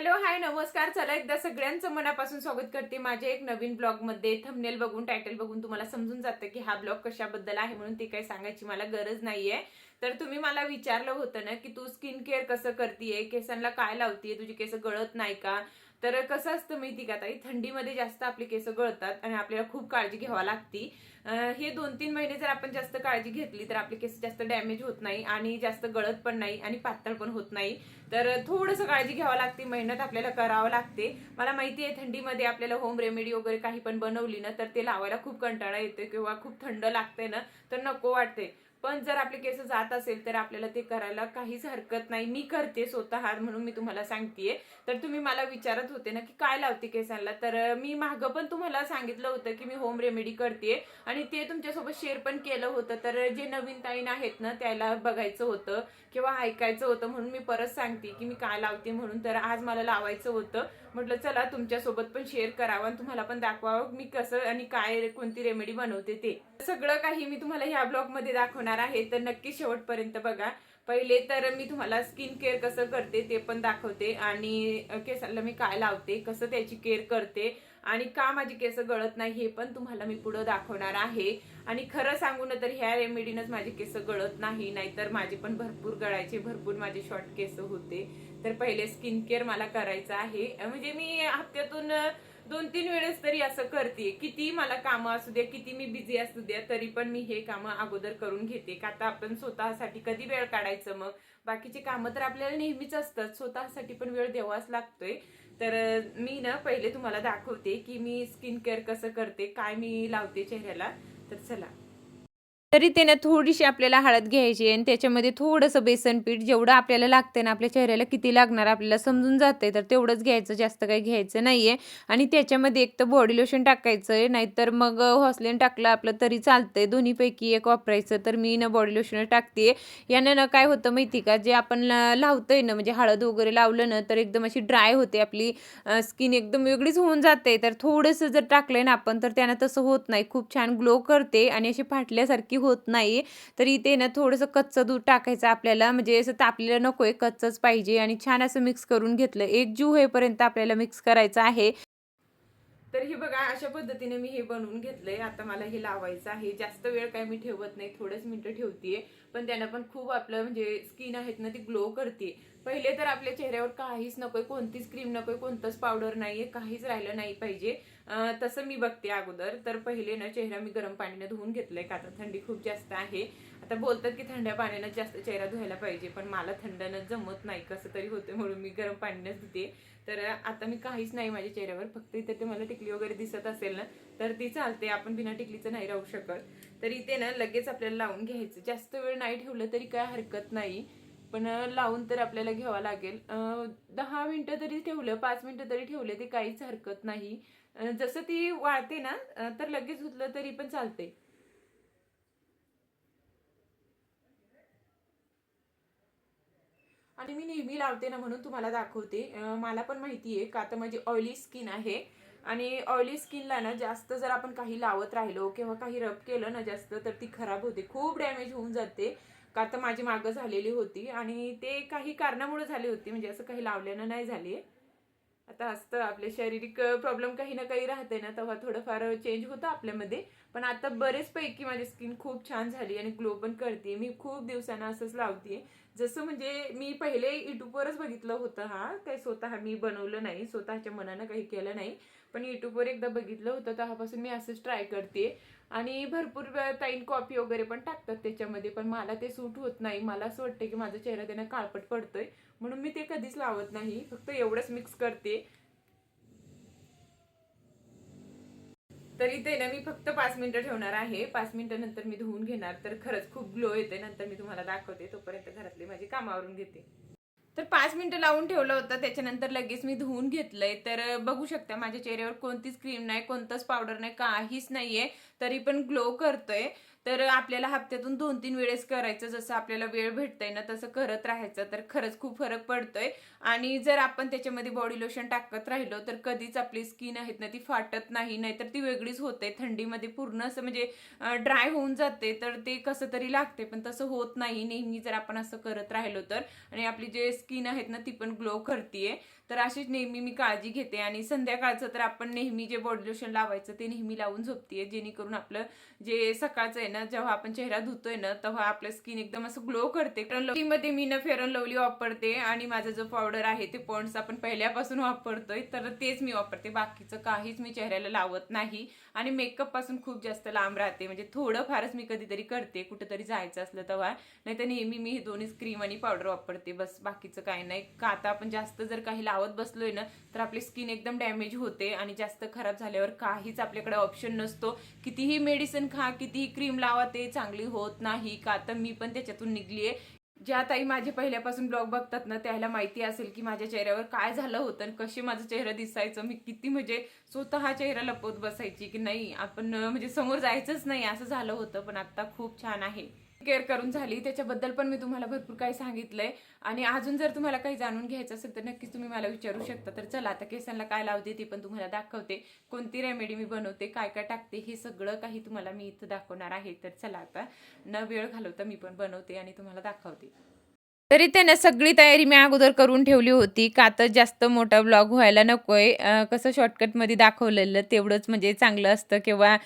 Hello hi नमस्कार. चला एकदा सगळ्यांचं मनापासून स्वागत करते माझे एक नवीन ब्लॉगमध्ये थंबनेल बघून टायटल बघून तुम्हाला समजून जातं की हा ब्लॉग कशाबद्दल आहे म्हणून ते काही सांगायची मला गरज नाहीये. तर तुम्ही मला विचारलं होतं ना की तू स्किन केअर कसं करतेय? केसांना काय लावतीये? तुझी केस गळत नाही का? तर कसं असतं माहिती का ताई? थंडीमध्ये जास्त आपली केस गळतात आणि आपल्याला खूप काळजी घ्यावी लागती. हे दोन तीन महिने जर आपण जास्त काळजी घेतली तर आपले केस जास्त डॅमेज होत नाही आणि जास्त गळत पण नाही आणि पातळ पण होत नाही. तर थोडंसं काळजी घ्यावं लागते मेहनत आपल्याला करावं लागते. मला माहिती आहे थंडीमध्ये आपल्याला होम रेमेडी वगैरे काही पण बनवली ना तर ते लावायला खूप कंटाळा येते किंवा खूप थंड लागते ना तर नको वाटते पण जर आपले केस जात असेल तर आपल्याला ते करायला काहीच हरकत नाही. मी करते स्वतः म्हणून मी तुम्हाला सांगतेय. तर तुम्ही मला विचारत होते ना की काय लावते केसांना? तर मी मागं पण तुम्हाला सांगितलं होतं की मी होम रेमेडी करते आणि ते तुमच्यासोबत शेअर पण केलं होतं. तर जे नवीन ताईन आहेत ना त्याला बघायचं होतं किंवा ऐकायचं होतं म्हणून मी परत सांगते की मी काय लावते म्हणून. तर आज मला लावायचं होतं. म्हटलं चला तुमच्यासोबत पण शेअर करावं आणि तुम्हाला पण दाखवावं मी कसं आणि काय कोणती रेमेडी बनवते ते. सगळं काही मी तुम्हाला ह्या ब्लॉगमध्ये दाखवणार आहे तर नक्की शेवटपर्यंत बघा. पहिले तर मी तुम्हाला स्किन केअर कसं करते ते पण दाखवते आणि केसाला मी काय लावते कसं त्याची केअर करते आणि का माझी केस गळत नाही हे पण तुम्हाला मी पुढं दाखवणार आहे. आणि खरं सांगू ना तर ह्या रेमेडीनच माझे केस गळत नाही नाहीतर माझे पण भरपूर गळायचे भरपूर माझे शॉर्ट केस होते. तर पहिले स्किन केअर मला करायचं आहे. म्हणजे मी हप्त्यातून दोन तीन वेळेस तरी असं करते. किती मला कामं असू द्या किती मी बिझी असू द्या तरी पण मी हे कामं अगोदर करून घेते. का आता आपण स्वतःसाठी कधी वेळ काढायचं मग? बाकीचे कामं तर आपल्याला नेहमीच असतात. स्वतःसाठी पण वेळ द्यावाच लागतोय. तर मी ना पहिले तुम्हाला दाखवते की मी स्किन केअर कसं करते काय मी लावते चेहऱ्याला. तर चला. तरी त्याने थोडीशी आपल्याला हळद घ्यायची आणि त्याच्यामध्ये थोडंसं बेसन पीठ जेवढं आपल्याला लागतं ना आपल्या चेहऱ्याला किती लागणार आपल्याला समजून जाते तर तेवढंच घ्यायचं जास्त काही घ्यायचं नाही आहे आणि त्याच्यामध्ये एक तर बॉडी लोशन टाकायचं आहे नाहीतर मग हॉसलेन टाकलं आपलं तरी चालतंय. दोन्हीपैकी एक वापरायचं तर मी ना बॉडी लोशन टाकते यानं ना काय होतं माहिती का जे आपण ला- लावतोय ना म्हणजे हळद वगैरे लावलं ना तर एकदम अशी ड्राय होते आपली स्किन एकदम वेगळीच होऊन जाते. तर थोडंसं जर टाकलंय ना आपण तर त्यानं तसं होत नाही. खूप छान ग्लो करते आणि अशी फाटल्यासारखी होत नाही. तर इथे ना थोडंसं कच्चं दूध टाकायचं आपल्याला. म्हणजे असं तापलेलं नको आहे कच्चंच पाहिजे. आणि छान असं मिक्स करून घेतलं. एक जीव होईपर्यंत आपल्याला मिक्स करायचं आहे. तर हे बघा अशा पद्धतीने मी हे बनवून घेतलंय. आता मला हे लावायचं आहे. जास्त वेळ काय मी ठेवत नाही. थोडंच मिनिटं ठेवतेय. पण त्यानं पण खूप आपलं म्हणजे स्किन आहेत ना ती ग्लो करते पहिले तर आपल्या चेहऱ्यावर काहीच नकोय कोणतीच क्रीम नकोय कोणतंच पावडर नाहीये काहीच राहिलं नाही पाहिजे. तसं मी बघते अगोदर. तर पहिले ना चेहरा मी गरम पाण्याने धुवून घेतलंय का आता थंडी खूप जास्त आहे. आता बोलतात की थंड्या पाण्यानं जास्त चेहरा धुवायला पाहिजे पण मला थंडानं जमत नाही कसं तरी होतं म्हणून मी गरम पाण्यानंच धुते. तर आता मी काहीच नाही माझ्या चेहऱ्यावर फक्त इथे ते मला टिकली वगैरे दिसत असेल ना तर ती चालते आपण बिना टिकलीचं नाही राहू शकत. तर इथे ना लगेच आपल्याला लावून घ्यायचं. जास्त वेळ नाही ठेवलं तरी काय हरकत नाही पण लावून तर आपल्याला घ्यावं लागेल. दहा मिनटं तरी ठेवलं पाच मिनटं तरी ठेवले ते काहीच हरकत नाही. जसं ती वाळते ना तर लगेच धुतलं तरी पण चालते आणि मी नेहमी लावते ना म्हणून तुम्हाला दाखवते. मला पण माहिती आहे का आता माझी ऑइली स्किन आहे. आणि ऑइली स्किनला ना जास्त जर आपण काही लावत राहिलो किंवा काही रब केलं ना जास्त तर ती खराब होते. खूप डॅमेज होऊन जाते. का तर माझी मागं झालेली होती आणि ते काही कारणामुळे झाली होती. म्हणजे असं काही लावल्यानं नाही झाली. आता असतं आपले शारीरिक प्रॉब्लेम काही ना काही राहते ना तेव्हा थोडंफार चेंज होतं आपल्यामध्ये. पण आता बरेच पैकी माझी स्किन खूप छान झाली आणि ग्लो पण करते मी खूप दिवसांना असंच लावते जसं म्हणजे मी पहिले युट्यूबवरच बघितलं होतं हा. काही स्वतः मी बनवलं नाही स्वतःच्या मनानं काही केलं नाही. पण युट्यूबवर एकदा बघितलं होतं तेव्हापासून मी असंच ट्राय करते. आणि भरपूर ताईन कॉफी वगैरे पण टाकतात त्याच्यामध्ये पण मला ते सूट होत नाही. मला असं वाटतं की माझा चेहरा त्यांना काळपट पडतोय म्हणून मी ते कधीच लावत नाही. फक्त एवढंच मिक्स करते. तरी ते ना मी फक्त पाच मिनिटं ठेवणार आहे. पाच मिनिटानंतर मी धुवून घेणार. तर खरंच खूप ग्लो येते नंतर मी तुम्हाला दाखवते. तोपर्यंत घरातली माझी कामावरून घेते. तर पाच मिनिटं लावून ठेवलं होतं. त्याच्यानंतर लगेच मी धुवून घेतलंय. तर बघू शकता माझ्या चेहऱ्यावर कोणतीच क्रीम नाही कोणतंच पावडर नाही काहीच नाहीये. तरी पण ग्लो करतोय. तर आपल्याला हप्त्यातून दोन तीन वेळेस करायचं जसं आपल्याला वेळ भेटतंय ना तसं करत राहायचं. तर खरंच खूप फरक पडतोय. आणि जर आपण त्याच्यामध्ये बॉडी लोशन टाकत राहिलो तर कधीच आपली स्किन आहेत ना ती फाटत नाही. नाहीतर ती वेगळीच होते. थंडीमध्ये पूर्ण असं म्हणजे ड्राय होऊन जाते. तर ते कसं तरी लागते पण तसं होत नाही. नेहमी जर आपण असं करत राहिलो तर. आणि आपली जे स्किन आहेत ना ती पण ग्लो करते तर अशीच नेहमी मी काळजी घेते. आणि संध्याकाळचं तर आपण नेहमी जे बॉडी लोशन लावायचं ते नेहमी लावून झोपते जेणेकरून आपलं जे सकाळचं आहे ना जेव्हा आपण चेहरा धुतोय ना तेव्हा आपलं स्किन एकदम असं ग्लो करते. कारण मध्ये मी ना फेअर लवली वापरते आणि माझा जो पावडर आहे ते पॉन्ड्स आपण पहिल्यापासून वापरतोय तर तेच मी वापरते. बाकीचं काहीच मी चेहऱ्याला लावत नाही आणि मेकअपपासून खूप जास्त लांब राहते. म्हणजे थोडं फारच मी कधीतरी करते कुठेतरी जायचं असलं तेव्हा. नाही तर नेहमी मी हे दोन्हीच क्रीम आणि पावडर वापरते. बस बाकीचं काही नाही. का आता आपण जास्त जर काही लावत बसलोय ना तर आपली स्किन एकदम डॅमेज होते आणि जास्त खराब झाल्यावर काहीच आपल्याकडे ऑप्शन नसतो. कितीही मेडिसिन खा कितीही क्रीम लावा ते चांगली होत नाही का? तर मी पण त्याच्यातून निघलीये. ज्या ताई माझे पहिल्यापासून ब्लॉग बघतात ना त्याला माहिती असेल की माझ्या चेहऱ्यावर काय झालं होतं आणि कसे माझा चेहरा दिसायचं. मी किती म्हणजे स्वतः चेहरा लपवत बसायची की नाही आपण म्हणजे समोर जायचंच नाही असं झालं होतं. पण आता खूप छान आहे. केअर करून झाली. त्याच्याबद्दल पण मी तुम्हाला भरपूर काही सांगितलंय. आणि अजून जर तुम्हाला काही जाणून घ्यायचं असेल तर नक्कीच तुम्ही मला विचारू शकता. तर चला आता केसांना काय लावते ते पण तुम्हाला दाखवते. कोणती रेमेडी मी बनवते काय काय टाकते हे सगळं काही तुम्हाला मी इथं दाखवणार आहे. तर चला आता न वेळ घालवता मी पण बनवते आणि तुम्हाला दाखवते. तरी त्यानं सगळी तयारी मी अगोदर करून ठेवली होती. का तर जास्त मोठा ब्लॉग व्हायला नकोय. अं, कसं शॉर्टकटमध्ये दाखवलेलं तेवढंच म्हणजे चांगलं असतं किंवा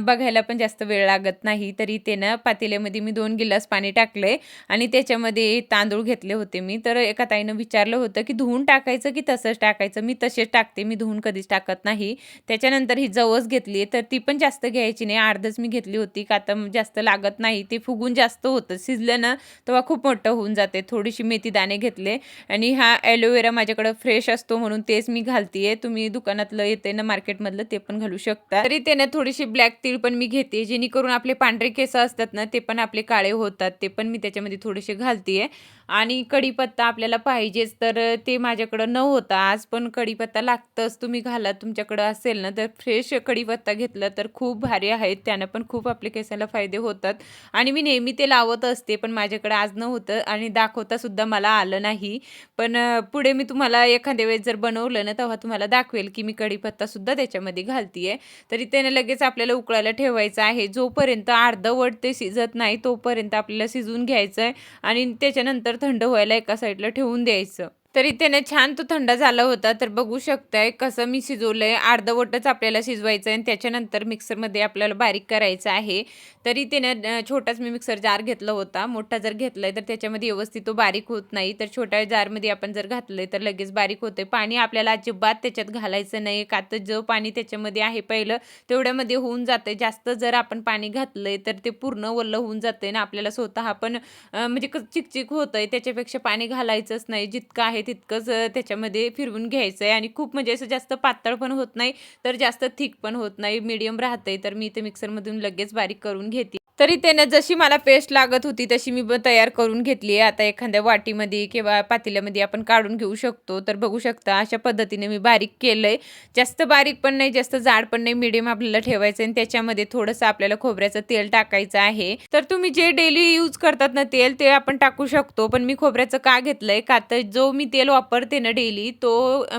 बघायला पण जास्त वेळ लागत नाही. तरी त्यानं पातेल्यामध्ये मी दोन गिलास पाणी टाकले आणि त्याच्यामध्ये तांदूळ घेतले होते मी. तर एका ताईनं विचारलं होतं की धुवून टाकायचं की तसंच टाकायचं? मी तसेच टाकते. मी धुवून कधीच टाकत नाही. त्याच्यानंतर ही जवस घेतली तर ती पण जास्त घ्यायची नाही. अर्धच मी घेतली होती. का तर जास्त लागत नाही. ते फुगून जास्त होतं. शिजलं ना तेव्हा खूप मोठं होऊन जाते. थोडीशी मेथी दाणे घेतले. आणि हा ॲलोवेरा माझ्याकडं फ्रेश असतो म्हणून तेच मी घालतीये. तुम्ही दुकानातलं येते ना मार्केटमधलं ते पण घालू शकता. तरी त्याने थोडीशी ब्लॅक तीळ पण मी घेते जेणेकरून आपले पांढरे केस असतात ना ते पण आपले काळे होतात. ते पण मी त्याच्यामध्ये थोडेसे घालतीये. आणि कढीपत्ता आपल्याला पाहिजेच तर ते माझ्याकडं न होता आज पण कढीपत्ता लागतंच. तुम्ही घाला तुमच्याकडं असेल ना तर फ्रेश कढीपत्ता घेतला तर खूप भारी आहेत. त्यानं पण खूप आपल्या केसाला फायदे होतात. आणि मी नेहमी ते लावत असते पण माझ्याकडं आज नव्हतं आणि दाखवतासुद्धा मला आलं नाही. पण पुढे मी तुम्हाला एखाद्या वेळेस जर बनवलं ना तेव्हा तुम्हाला दाखवेल की मी कढीपत्तासुद्धा त्याच्यामध्ये त्याच्यामध्ये घालतीये. तरी त्याने लगेच आपल्याला उकळायला ठेवायचं आहे. जोपर्यंत अर्धवट ते शिजत नाही तोपर्यंत आपल्याला शिजून घ्यायचं आहे आणि त्याच्यानंतर थंड व्हायला एका साईडला ठेवून द्यायचं. तरी त्याने छान तो थंड झाला होता तर बघू शकताय कसं मी शिजवलंय. अर्धवटच आपल्याला शिजवायचं आहे आणि त्याच्यानंतर मिक्सरमध्ये आपल्याला बारीक करायचं आहे. तरी त्याने छोटाच मी मिक्सर जार घेतला होता. मोठा जर घेतलाय तर त्याच्यामध्ये व्यवस्थित तो बारीक होत नाही. तर छोट्या जारमध्ये आपण जर घातलंय तर लगेच बारीक होते पाणी आपल्याला अजिबात त्याच्यात घालायचं नाही. का तर जो पाणी त्याच्यामध्ये आहे पहिलं तेवढ्यामध्ये होऊन जाते जास्त जर आपण पाणी घातलंय तर ते पूर्ण वल्ल होऊन जाते ना आपल्याला स्वतः पण म्हणजे क- चिकचिक होतंय. त्याच्यापेक्षा पाणी घालायचंच नाही. जितकं आहे तितकंच त्याच्यामध्ये फिरवून घ्यायचं आहे आणि खूप म्हणजे असं जास्त पातळ पण होत नाही तर जास्त थिक पण होत नाही मीडियम राहतंय तर मी ते मिक्सरमधून लगेच बारीक करून घेते. तरी त्यानं जशी मला पेस्ट लागत होती तशी मी तयार करून घेतली आहे. आता एखाद्या वाटीमध्ये किंवा पातेल्यामध्ये आपण काढून घेऊ शकतो. तर बघू शकता अशा पद्धतीने मी बारीक केलंय. जास्त बारीक पण नाही जास्त जाड पण नाही मिडियम आपल्याला ठेवायचं आणि त्याच्यामध्ये थोडंसं आपल्याला खोबऱ्याचं तेल टाकायचं आहे. तर तुम्ही जे डेली यूज करतात ना तेल ते आपण टाकू शकतो. पण मी खोबऱ्याचं का घेतलंय? का तर जो मी तेल वापरते ना डेली तो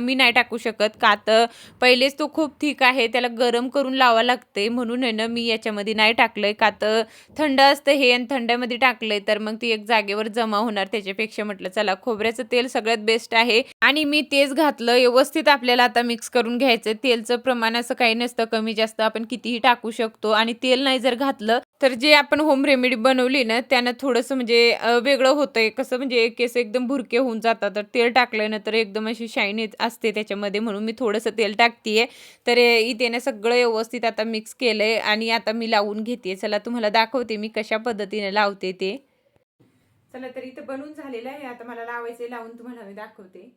मी नाही टाकू शकत. का तर पहिलेच तो खूप ठीक आहे त्याला गरम करून लावा लागते म्हणून आहे ना मी याच्यामध्ये नाही टाकलंय. का तर थंड असतं हे आणि थंड्यामध्ये टाकलंय तर मग ती एक जागेवर जमा होणार. त्याच्यापेक्षा म्हटलं चला खोबऱ्याचं तेल सगळ्यात बेस्ट आहे. आणि मी तेच घातलं व्यवस्थित आपल्याला आता मिक्स करून घ्यायचं तेलचं प्रमाण असं काही नसतं कमी जास्त. आपण कितीही टाकू शकतो. आणि तेल नाही जर घातलं तर जे आपण होम रेमेडी बनवली ना त्यानं थोडंसं म्हणजे वेगळं होतंय. कसं म्हणजे केस एकदम भुरके होऊन जातात. तर तेल टाकलं ना तर एकदम अशी शाईनी असते त्याच्यामध्ये. म्हणून मी थोडंसं तेल टाकतीये. तर अं, इथे ना सगळं व्यवस्थित आता मिक्स केलंय आणि आता मी लावून घेते चला तुम्हाला दाखवते मी कशा पद्धतीने लावते ते. चला तर इथं बनवून झालेलं आहे. आता मला लावायचं लावून तुम्हाला मी दाखवते.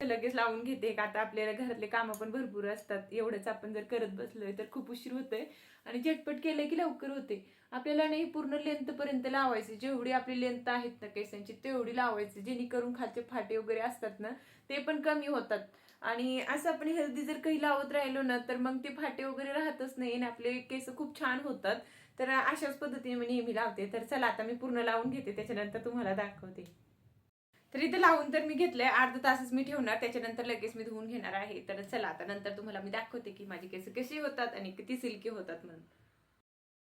लगेच लावून घेते का? आता आपल्याला घरातले कामं पण भरपूर असतात. एवढंच आपण जर करत बसलोय तर खूप उशीर होतोय. आणि झटपट केलं की लवकर होते. आपल्याला नाही पूर्ण लेंथ पर्यंत लावायचे. जेवढी आपली लेंथ आहेत ना केसांची तेवढी लावायची. जेणेकरून खालचे फाटे वगैरे असतात ना ते पण कमी होतात. आणि असं आपण हेल्दी जर काही लावत राहिलो ना तर मग ते फाटे वगैरे राहतच नाही आणि आपले केस खूप छान होतात. तर अशाच पद्धतीने मी नेहमी लावते. तर चला आता मी पूर्ण लावून घेते. त्याच्यानंतर तुम्हाला दाखवते. तर इथे लावून तर मी घेतलंय. अर्धा तासच मी ठेवणार. त्याच्यानंतर लगेच मी धुवून घेणार आहे. तर चला आता नंतर तुम्हाला मी दाखवते की माझी केस कशी होतात आणि किती सिल्की होतात म्हणून.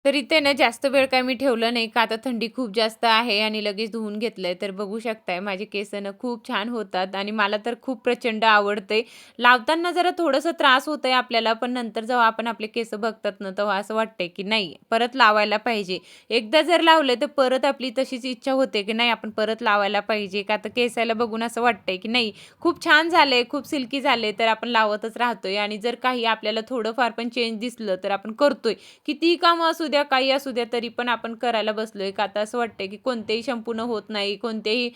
तर इथे ना जास्त वेळ काय मी ठेवलं नाही. का आता थंडी खूप जास्त आहे आणि लगेच धुवून घेतलंय. तर बघू शकताय माझे केस ना खूप छान होतात आणि मला तर खूप प्रचंड आवडते लावताना जरा थोडंसं त्रास होत आहे आपल्याला पण नंतर जेव्हा आपण आपले केस बघतात ना तेव्हा असं वाटतंय की नाही परत लावायला पाहिजे. एकदा जर लावले तर परत आपली तशीच इच्छा होते की नाही आपण परत लावायला पाहिजे. का आता केसाला बघून असं वाटतंय की नाही खूप छान झाले खूप सिल्की झाले तर आपण लावतच राहतोय. आणि जर काही आपल्याला थोडंफार पण चेंज दिसलं तर आपण करतोय. कितीही कामं असू द्या काही असू द्या तरी पण आपण करायला बसलोय. का आता असं वाटतंय की कोणतेही शॅम्पूनं होत नाही कोणतेही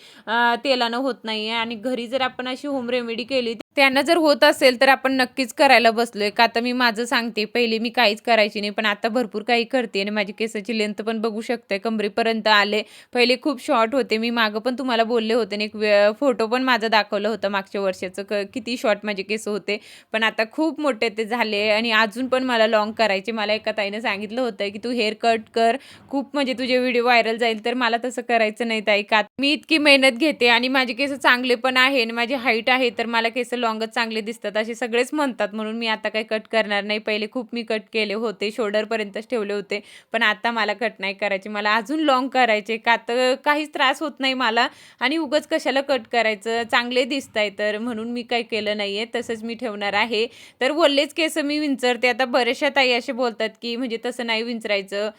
तेलानं होत नाही आणि घरी जर आपण अशी होम रेमेडी केली त्यांना जर होत असेल तर आपण नक्कीच करायला बसलोय. का आता मी माझं सांगते पहिले मी काहीच करायची नाही पण आता भरपूर काही करते आणि माझी केसाची लेंथ पण बघू शकते. कमरेपर्यंत आले. पहिले खूप शॉर्ट होते. मी मागं पण तुम्हाला बोलले होते आणि एक वे- फोटो पण माझा दाखवलं होतं मागच्या वर्षाचं. क किती शॉर्ट माझे केस होते. पण आता खूप मोठे ते झाले आणि अजून पण मला लॉंग करायचे. मला एका ताईनं सांगितलं होतं की तू हेअर कट कर. खूप म्हणजे तुझे व्हिडिओ व्हायरल जाईल तर मला तसं करायचं नाही ताई. का मी इतकी मेहनत घेते आणि माझे केस चांगले पण आहे आणि माझी हाईट आहे तर मला केस लॉंगच चांगले दिसतात असे सगळेच म्हणतात. म्हणून मी आता काही कट करणार नाही. पहिले खूप मी कट केले होते शोल्डरपर्यंतच ठेवले होते. पण आता मला कट नाही करायचे. मला अजून लॉंग करायचे. का तर काहीच त्रास होत नाही मला. आणि उगच कशाला कट करायचं? चांगले दिसत आहे तर. म्हणून मी काही केलं नाही आहे तसंच मी ठेवणार आहे. तर बोललेच केस मी विंचरते. आता बऱ्याचशा ताई असे बोलतात की म्हणजे तसं नाही विंचरायचं.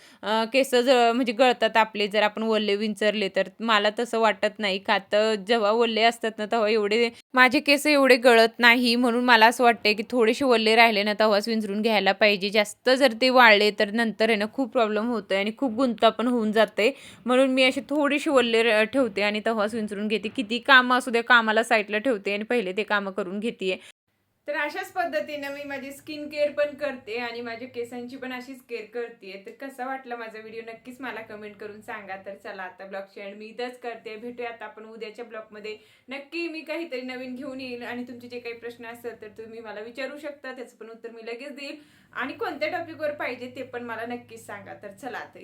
केस जळ म्हणजे गळतात आपले. जर आपण ओल्ले विंचरले तर मला तसं वाटत नाही. का तर जेव्हा ओल्ले असतात ना तेव्हा एवढे माझे केस एवढे गळत नाही म्हणून मला असं वाटतं की थोडेसे वल्ले राहिले ना तवाच विंचरून घ्यायला पाहिजे. जास्त जर ते वाळले तर नंतर आहे ना खूप प्रॉब्लेम होतो आहे आणि खूप गुंता पण होऊन जाते म्हणून मी असे थोडेसे वल्ले र- ठेवते आणि तवाच विंचरून घेते. किती कामं असू द्या कामाला साईडला ठेवते आणि पहिले ते कामं करून घेते तर अशाच पद्धतीनं मी माझी स्किन केअर पण करते आणि माझ्या केसांची पण अशीच केअर करते. तर कसा वाटला माझा व्हिडिओ नक्कीच मला कमेंट करून सांगा. तर चला आता ब्लॉगची एंड मी इथंच करते. भेटूया आता आपण उद्याच्या ब्लॉगमध्ये नक्की मी काहीतरी नवीन घेऊन येईल आणि तुमचे जे काही प्रश्न असतात तर तुम्ही मला विचारू शकता. त्याचं पण उत्तर मी लगेच देईल. आणि कोणत्या टॉपिकवर पाहिजे ते पण मला नक्कीच सांगा. तर चला आता